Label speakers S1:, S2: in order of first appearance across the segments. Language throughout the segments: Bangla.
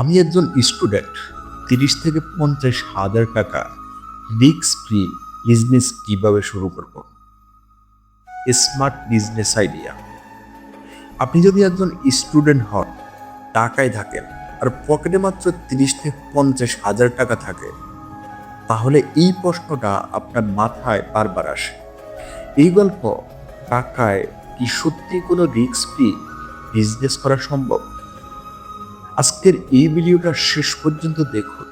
S1: আমি একজন স্টুডেন্ট, তিরিশ থেকে পঞ্চাশ হাজার টাকা রিক্স ফ্রি বিজনেস কীভাবে শুরু করব? Smart business idea. আপনি যদি একজন স্টুডেন্ট হন, টাকায় থাকেন আর পকেটে মাত্র তিরিশ থেকে পঞ্চাশ হাজার টাকা থাকে, তাহলে এই প্রশ্নটা আপনার মাথায় বারবার আসে। এই গল্প টাকায় কি সত্যি কোনো রিক্স ফ্রি বিজনেস করা সম্ভব? আজকের এই ভিডিওটা শেষ পর্যন্ত দেখুন,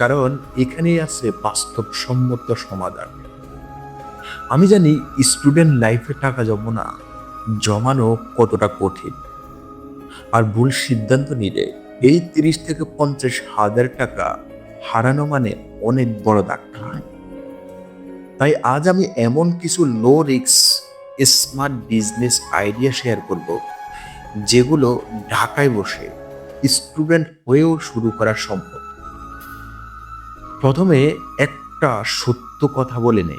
S1: কারণ এখানেই আছে বাস্তবসম্মত সমাধান। আমি জানি স্টুডেন্ট লাইফে টাকা জমানো জমানো কতটা কঠিন। আর ভুল সিদ্ধান্ত নিলে এই তিরিশ থেকে পঞ্চাশ হাজার টাকা হারানো মানে অনেক বড় ধাক্কা। তাই আজ আমি এমন কিছু লো রিক্স স্মার্ট বিজনেস আইডিয়া শেয়ার করব, যেগুলো ঢাকায় বসে স্টুডেন্ট হয়েও শুরু করা সম্ভব। প্রথমে একটা সত্য কথা বলে নেই।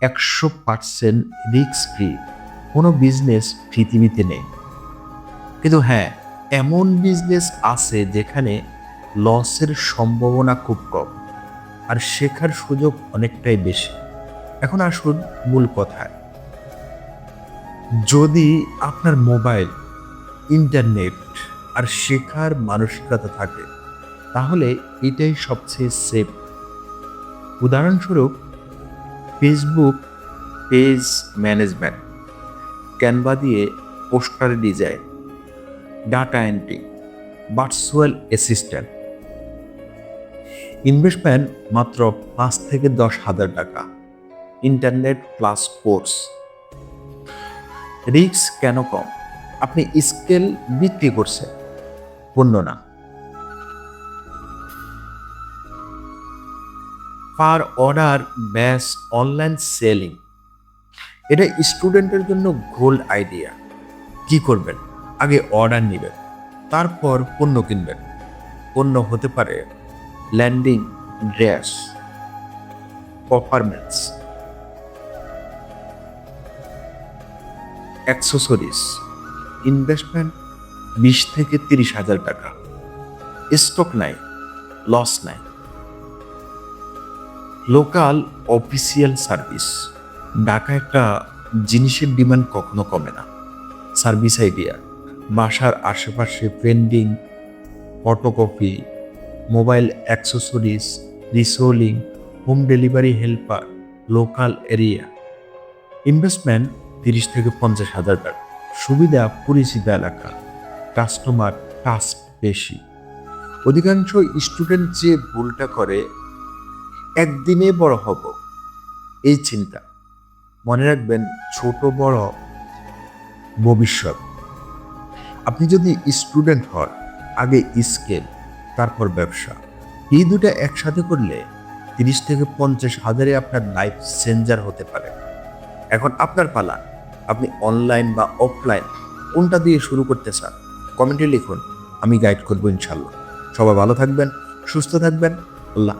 S1: একশো পার্সেন্ট রিক্স ফ্রি কোনো বিজনেস পৃথিবীতে নেই। কিন্তু হ্যাঁ এমন বিজনেস আছে যেখানে লসের সম্ভাবনা খুব কম আর শেখার সুযোগ অনেকটাই বেশি। এখন আসুন মূল কথায়। যদি আপনার মোবাইল, ইন্টারনেট আর শেখার মানসিকতা থাকে, তাহলে এটাই সবচেয়ে সেফ উদাহরণস্বরূপ ফেসবুক পেজ ম্যানেজমেন্ট ক্যানভা দিয়ে poster design data entry virtual assistant investment মাত্র পাঁচ থেকে দশ হাজার টাকা ইন্টারনেট প্লাস কোর্স রিক্স কেন কম? আপনি স্কেল বিক্রি করছেন। পণ্য না। পার অর্ডার ব্যাস অনলাইন সেলিং এটা স্টুডেন্টের জন্য গোল্ড আইডিয়া কি করবেন? আগে অর্ডার নেবেন, তারপর পণ্য কিনবেন। পণ্য হতে পারে landing dress performance accessories investment বিশ থেকে তিরিশ হাজার টাকা। স্টক নাই, লস নাই। Local official service. ঢাকা একটা জিনিসের ডিমান্ড কখনো কমে না। সার্ভিস আইডিয়া, বাসার আশেপাশে pending, photocopy, mobile accessories, reselling, home delivery helper, local area. Investment তিরিশ থেকে পঞ্চাশ হাজার টাকা। সুবিধা পরিচিত এলাকা। কাস্টমার টাস্ক বেশি। অধিকাংশ স্টুডেন্ট যে ভুলটা করে, একদিনে বড় হব। এই চিন্তা। মনে রাখবেন, ছোট বড় ভবিষ্যৎ। আপনি যদি স্টুডেন্ট হন, আগে স্কেল, তারপর ব্যবসা। এই দুটো একসাথে করলে তিরিশ থেকে পঞ্চাশ হাজারে আপনার লাইফ চেঞ্জার হতে পারে। এখন আপনার পালা। আপনি অনলাইন বা অফলাইন কোনটা দিয়ে শুরু করতে চান? কমেন্টে লিখুন আমি গাইড করব ইনশাল্লাহ সবাই ভালো থাকবেন সুস্থ থাকবেন আল্লাহ।